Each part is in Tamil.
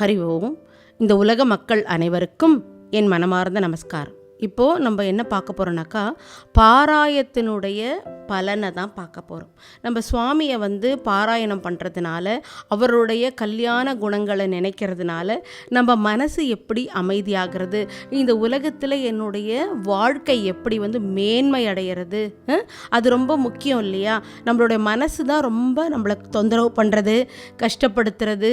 ஹரி ஓம் இந்த உலக மக்கள் அனைவருக்கும் என் மனமார்ந்த நமஸ்காரம். இப்போது நம்ம என்ன பார்க்க போகிறோம்னாக்கா பாராயத்தினுடைய பலனை தான் பார்க்க போகிறோம் நம்ம சுவாமியை வந்து பாராயணம் பண்ணுறதுனால அவருடைய கல்யாண குணங்களை நினைக்கிறதுனால நம்ம மனசு எப்படி அமைதியாகிறது? இந்த உலகத்தில் என்னுடைய வாழ்க்கை எப்படி வந்து மேன்மை அடைகிறது? அது ரொம்ப முக்கியம் இல்லையா? நம்மளுடைய மனசு தான் ரொம்ப நம்மளை தொந்தரவு பண்ணுறது கஷ்டப்படுத்துறது.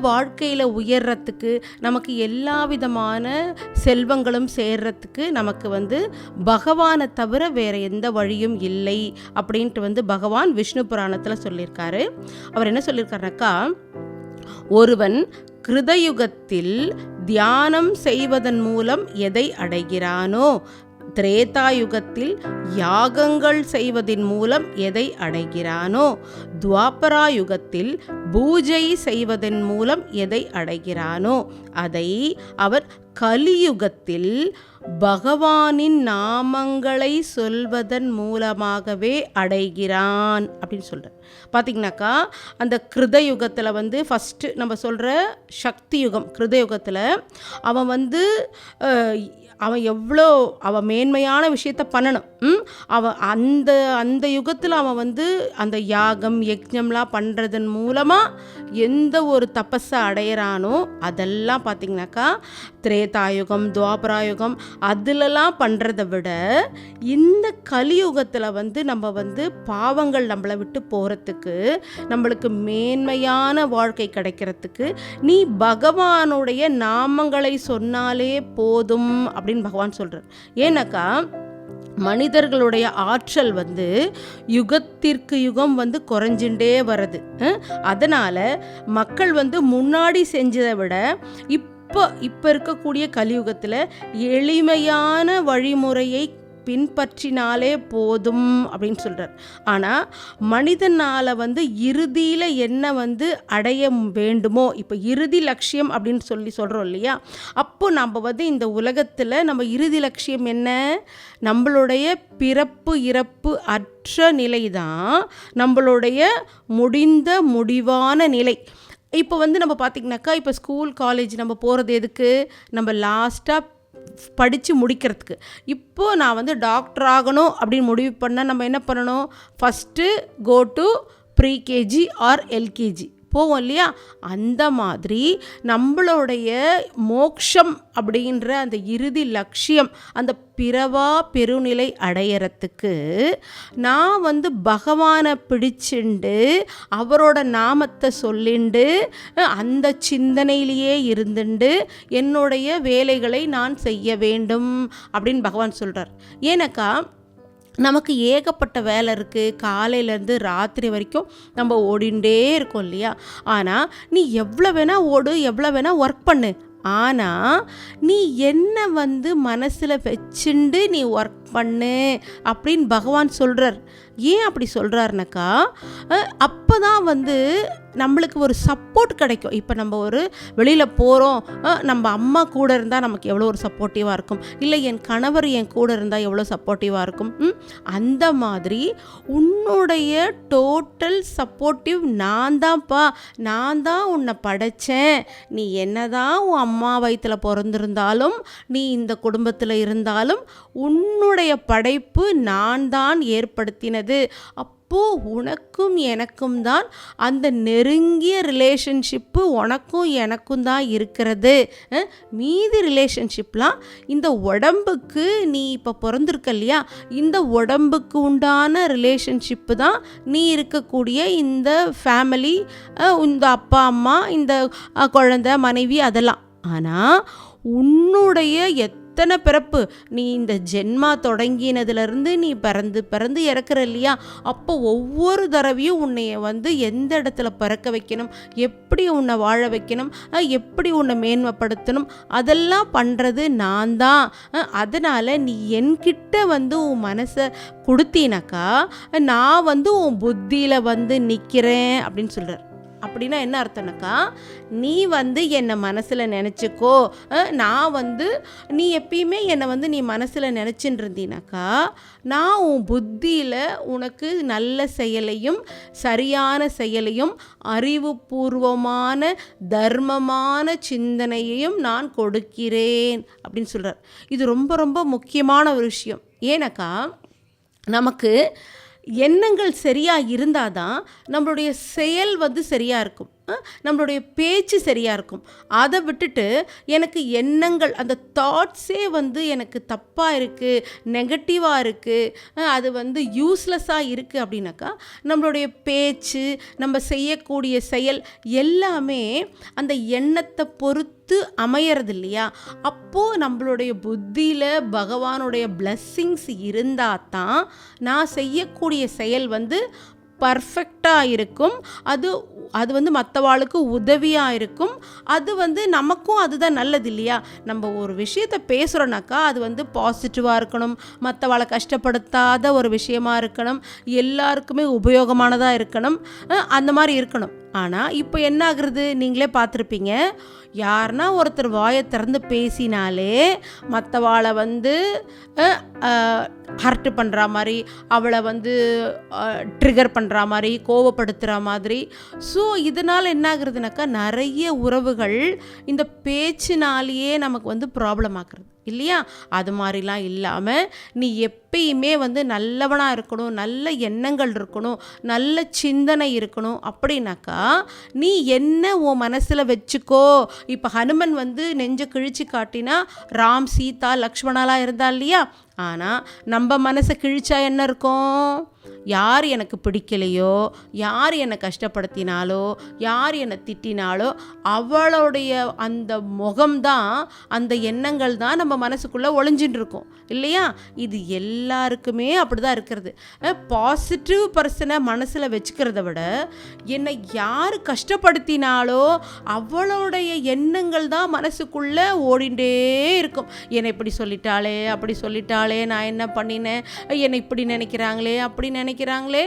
வாழ்க்கையில் உயர்றதுக்கு நமக்கு எல்லா விதமான செல்வங்களும் சேர்றதுக்கு நமக்கு வந்து பகவானை தவிர வேறு எந்த வழியும் இல்லை. அப்படின்ட்டு வந்து பகவான் விஷ்ணு புராணத்தில் சொல்லியிருக்காரு. அவர் என்ன சொல்லியிருக்காருனாக்கா ஒருவன் கிருதயுகத்தில் தியானம் செய்வதன் மூலம் எதை அடைகிறானோ திரேதாயுகத்தில் யாகங்கள் செய்வதின் மூலம் எதை அடைகிறானோ துவாபராயுகத்தில் பூஜை செய்வதன் மூலம் எதை அடைகிறானோ அதை அவர் கலியுகத்தில் பகவானின் நாமங்களை சொல்வதன் மூலமாகவே அடைகிறான் அப்படின்னு சொல்கிறார் பார்த்திங்கனாக்கா அந்த கிருதயுகத்தில் வந்து ஃபஸ்ட்டு நம்ம சொல்கிற சக்தி யுகம் கிருதயுகத்தில் அவன் வந்து அவன் எவ்வளோ அவன் மேன்மையான விஷயத்த பண்ணணும். அவன் அந்த அந்த யுகத்தில் அவன் வந்து அந்த யாகம் யஜ்ஞம்லாம் பண்ணுறதன் மூலமாக எந்த ஒரு தபஸை அடையிறானோ அதெல்லாம் பார்த்திங்கனாக்கா திரேதாயுகம் துவாபராயுகம் அதிலலாம் பண்ணுறத விட இந்த கலியுகத்தில் வந்து நம்ம வந்து பாவங்கள் நம்மளை விட்டு போகிறதுக்கு நம்மளுக்கு மேன்மையான வாழ்க்கை கிடைக்கிறதுக்கு நீ பகவானுடைய நாமங்களை சொன்னாலே போதும் அப்படின்னு பகவான் சொல்கிறார் ஏன்னாக்கா மனிதர்களுடைய ஆற்றல் வந்து யுகத்திற்கு யுகம் வந்து குறைஞ்சுட்டே வருது அதனால் மக்கள் வந்து முன்னாடி செஞ்சதை விட இப்போ இப்போ இருக்கக்கூடிய கலியுகத்தில் எளிமையான வழிமுறையை பின்பற்றினாலே போதும் அப்படின்னு சொல்கிறார் ஆனால் மனிதனால் வந்து இறுதியில் என்ன வந்து அடைய வேண்டுமோ இப்போ இறுதி லட்சியம் அப்படின்னு சொல்லி சொல்கிறோம் இல்லையா? அப்போ நம்ம வந்து இந்த உலகத்தில் நம்ம இறுதி லட்சியம் என்ன? நம்மளுடைய பிறப்பு இறப்பு அற்ற நிலை தான் நம்மளுடைய முடிந்த முடிவான நிலை. இப்போ வந்து நம்ம பார்த்திங்கனாக்கா இப்போ ஸ்கூல் காலேஜ் நம்ம போகிறது எதுக்கு? நம்ம லாஸ்ட்டாக படித்து முடிக்கிறதுக்கு. இப்போது நான் வந்து டாக்டர் ஆகணும் அப்படின்னு முடிவு பண்ணால் நம்ம என்ன பண்ணணும்? First go to pre KG or LKG போவோம் இல்லையா? அந்த மாதிரி நம்மளுடைய மோக்ஷம் அப்படின்ற அந்த இறுதி லட்சியம் அந்த பிறவா பெருநிலை அடையிறத்துக்கு நான் வந்து பகவானை பிடிச்சுண்டு அவரோட நாமத்தை சொல்லிண்டு அந்த சிந்தனையிலேயே இருந்துண்டு என்னுடைய வேலைகளை நான் செய்ய வேண்டும் அப்படின்னு பகவான் சொல்கிறார் ஏன்னாக்கா நமக்கு ஏகப்பட்ட வேலை இருக்குது காலையிலேருந்து ராத்திரி வரைக்கும் நம்ம ஓடிண்டே இருக்கோம் இல்லையா? ஆனால் நீ எவ்வளோ வேணால் ஓடு எவ்வளோ வேணால் ஒர்க் பண்ணு. ஆனால் நீ என்ன வந்து மனசில் வச்சுண்டு நீ ஒர்க் பண்ணு அப்படின்னு பகவான் சொல்கிறார் ஏன் அப்படி சொல்கிறாருனாக்கா அப்போ தான் வந்து நம்மளுக்கு ஒரு சப்போர்ட் கிடைக்கும். இப்போ நம்ம ஒரு வெளியில் போகிறோம் நம்ம அம்மா கூட இருந்தால் நமக்கு எவ்வளோ ஒரு சப்போர்ட்டிவாக இருக்கும். இல்லை என் கணவர் என் கூட இருந்தால் எவ்வளோ சப்போர்ட்டிவாக இருக்கும். ம்? அந்த மாதிரி உன்னுடைய டோட்டல் சப்போர்ட்டிவ் நான் தான்ப்பா. நான் தான் உன்னை படைச்சேன். நீ என்ன தான் உன் அம்மா வயிற்றில் பிறந்திருந்தாலும் நீ இந்த குடும்பத்தில் இருந்தாலும் உன்னுடைய படைப்பு நான் தான் ஏற்படுத்தினது. அப் அப்போ உனக்கும் எனக்கும் தான் அந்த நெருங்கிய ரிலேஷன்ஷிப்பு உனக்கும் எனக்கும் தான் இருக்கிறது. மீதி ரிலேஷன்ஷிப்லாம் இந்த உடம்புக்கு நீ இப்போ பிறந்திருக்க இல்லையா? இந்த உடம்புக்கு உண்டான ரிலேஷன்ஷிப்பு தான் நீ இருக்கக்கூடிய இந்த ஃபேமிலி இந்த அப்பா அம்மா இந்த குழந்தை மனைவி அதெல்லாம். ஆனால் உன்னுடைய எத் அத்தனை பிறப்பு. நீ இந்த ஜென்மா தொடங்கினதுலேருந்து நீ பிறந்து பிறந்து இறக்குற இல்லையா அப்போ ஒவ்வொரு தடவையும் உன்னைய வந்து எந்த இடத்துல பிறக்க வைக்கணும்? எப்படி உன்னை வாழ வைக்கணும்? எப்படி உன்னை மேன்மைப்படுத்தணும்? அதெல்லாம் பண்ணுறது நான் தான் அதனால் நீ என்கிட்ட வந்து உன் மனசை கொடுத்தீனாக்கா நான் வந்து உன் புத்தியில் வந்து நிற்கிறேன் அப்படின்னு சொல்கிறார் அப்படின்னா என்ன அர்த்தம்னாக்கா நீ வந்து என்னை மனசில் நினச்சிக்கோ. நான் வந்து நீ எப்பயுமே என்னை வந்து நீ மனசில் நினச்சின்னு இருந்தீனாக்கா நான் உன் புத்தியில் உனக்கு நல்ல செயலையும் சரியான செயலையும் அறிவுபூர்வமான தர்மமான சிந்தனையையும் நான் கொடுக்கிறேன் அப்படின்னு சொல்கிறார் இது ரொம்ப ரொம்ப முக்கியமான ஒரு விஷயம். ஏன்னாக்கா நமக்கு எண்ணங்கள் சரியாக இருந்தால் தான் நம்மளுடைய செயல் வந்து சரியாக இருக்கும். நம்மளுடைய பேச்சு சரியாக இருக்கும். அதை விட்டுட்டு எனக்கு எண்ணங்கள் அந்த தாட்ஸே வந்து எனக்கு தப்பாக இருக்குது நெகட்டிவாக இருக்குது அது வந்து யூஸ்லெஸ்ஸாக இருக்குது அப்படின்னாக்கா நம்மளுடைய பேச்சு நம்ம செய்யக்கூடிய செயல் எல்லாமே அந்த எண்ணத்தை பொறுத்து அமையறது இல்லையா அப்போது நம்மளுடைய புத்தியில் பகவானுடைய பிளஸ்ஸிங்ஸ் இருந்தால் தான் நான் செய்யக்கூடிய செயல் வந்து பர்ஃபெக்டாக இருக்கும். அது அது வந்து மற்றவாளுக்கு உதவியாக இருக்கும். அது வந்து நமக்கும் அதுதான் நல்லது இல்லையா? நம்ம ஒரு விஷயத்தை பேசுகிறோன்னாக்கா அது வந்து பாசிட்டிவாக இருக்கணும். மற்றவாளை கஷ்டப்படுத்தாத ஒரு விஷயமா இருக்கணும். எல்லாருக்குமே உபயோகமானதாக இருக்கணும். அந்த மாதிரி இருக்கணும். ஆனால் இப்போ என்ன ஆகுறது நீங்களே பார்த்துருப்பீங்க. யாருன்னா ஒருத்தர் வாயை திறந்து பேசினாலே மற்றவாளை வந்து ஹர்ட் பண்ணுற மாதிரி அவளை வந்து ட்ரிகர் பண்ணுற மாதிரி கோவப்படுத்துகிற மாதிரி. ஸோ இதனால் என்ன ஆகுறதுனாக்கா நிறைய உறவுகள் இந்த பேச்சினாலேயே நமக்கு வந்து ப்ராப்ளம் ஆக்குறது. இல்லையா? அது மாதிரிலாம் இல்லாமல் நீ எப்பயுமே வந்து நல்லவனாக இருக்கணும் நல்ல எண்ணங்கள் இருக்கணும் நல்ல சிந்தனை இருக்கணும் அப்படின்னாக்கா நீ என்ன உன் மனசில் வச்சுக்கோ? இப்போ ஹனுமன் வந்து நெஞ்சை கிழிச்சு காட்டினா ராம் சீதா லக்ஷ்மணாலாம் இருந்தா இல்லையா? ஆனால் நம்ம மனசை கிழிச்சா என்ன இருக்கும்? யார் எனக்கு பிடிக்கலையோ யார் என்னை கஷ்டப்படுத்தினாலோ யார் என்னை திட்டினாலோ அவளுடைய அந்த முகம்தான் அந்த எண்ணங்கள் தான் நம்ம மனசுக்குள்ளே ஒளிஞ்சின்னு இருக்கும் இல்லையா? இது எல்லாருக்குமே அப்படி தான் இருக்கிறது பாசிட்டிவ் பர்சனை மனசில் வச்சுக்கிறத விட என்னை யார் கஷ்டப்படுத்தினாலோ அவளுடைய எண்ணங்கள் தான் மனசுக்குள்ளே ஓடிண்டே இருக்கும். என்னை இப்படி சொல்லிட்டாளே அப்படி சொல்லிட்டா நான் என்ன பண்ணினேன்? என்னை இப்படி நினைக்கிறாங்களே அப்படி நினைக்கிறாங்களே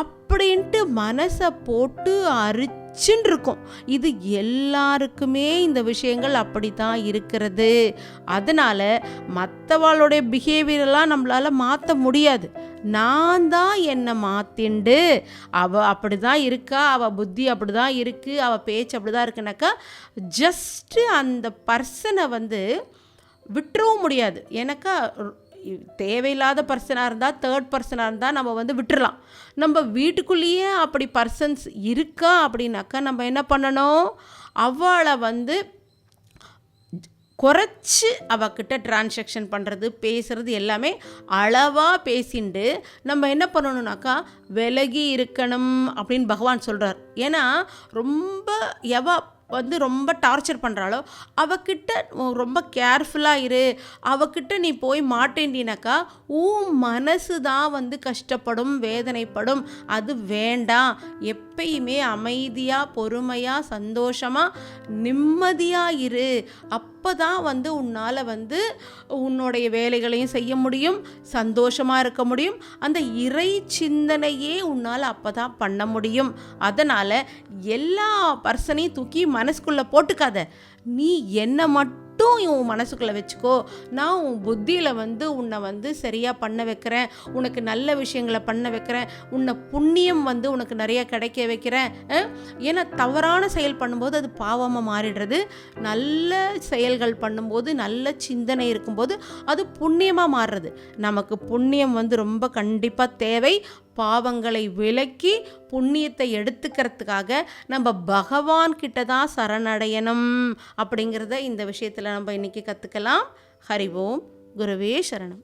அப்படின்ட்டு மனசை போட்டு அரிச்சுன்னு இருக்கும் இது எல்லாருக்குமே இந்த விஷயங்கள் அப்படி தான் இருக்கிறது. அதனால் மற்றவாளுடைய பிஹேவியரெல்லாம் நம்மளால் மாற்ற முடியாது. நான் தான் என்னை மாற்றிண்டு அவள் அப்படி தான் இருக்கா அவள் புத்தி அப்படி தான் இருக்குது அவள் பேச்சு அப்படி தான் இருக்குனாக்கா ஜஸ்ட்டு அந்த பர்சனை வந்து விட்டுறவும் முடியாது. எனக்கா தேவையில்லாத பர்சனாக இருந்தால் தேர்ட் பர்சனாக இருந்தால் நம்ம வந்து விட்டுறலாம். நம்ம வீட்டுக்குள்ளேயே அப்படி பர்சன்ஸ் இருக்கா அப்படின்னாக்கா நம்ம என்ன பண்ணணும்? அவளை வந்து குறைச்சி அவகிட்ட டிரான்சாக்ஷன் பண்ணுறது பேசுகிறது எல்லாமே அளவாக பேசிண்டு நம்ம என்ன பண்ணணும்னாக்கா விலகி இருக்கணும் அப்படின்னு பகவான் சொல்கிறார் ஏன்னா ரொம்ப எவ வந்து ரொம்ப டார்ச்சர் பண்ணுறாளோ அவகிட்ட ரொம்ப கேர்ஃபுல்லாக இரு. அவகிட்ட நீ போய் மாட்டேண்டினாக்கா உன் மனசு தான் வந்து கஷ்டப்படும் வேதனைப்படும். அது வேண்டாம். எப்பயுமே அமைதியாக பொறுமையாக சந்தோஷமாக நிம்மதியாக இரு. அப்போ தான் வந்து உன்னால் வந்து உன்னுடைய வேலைகளையும் செய்ய முடியும் சந்தோஷமாக இருக்க முடியும். அந்த இறை சிந்தனையே உன்னால் அப்போ தான் பண்ண முடியும். அதனால் எல்லா பர்சனையும் தூக்கி மனசுக்குள்ளே போட்டுக்காத. நீ என்னை மட்டும் உன் மனசுக்குள்ளே வச்சுக்கோ. நான் உன் புத்தியில் வந்து உன்னை வந்து சரியாக பண்ண வைக்கிறேன். உனக்கு நல்ல விஷயங்களை பண்ண வைக்கிறேன். உன்னை புண்ணியம் வந்து உனக்கு நிறைய கிடைக்க வைக்கிறேன். ஏன்னா தவறான செயல் பண்ணும்போது அது பாவமாக மாறிடுறது. நல்ல செயல்கள் பண்ணும்போது நல்ல சிந்தனை இருக்கும்போது அது புண்ணியமாக மாறுறது. நமக்கு புண்ணியம் வந்து ரொம்ப கண்டிப்பாக தேவை. பாவங்களை விலக்கி புண்ணியத்தை எடுத்துக்கிறதுக்காக நம்ம பகவான் கிட்ட தான் சரணடையணும் அப்படிங்கிறத இந்த விஷயத்தில் நம்ம இன்னைக்கு கற்றுக்கலாம் ஹரி ஓம். குருவே சரணம்.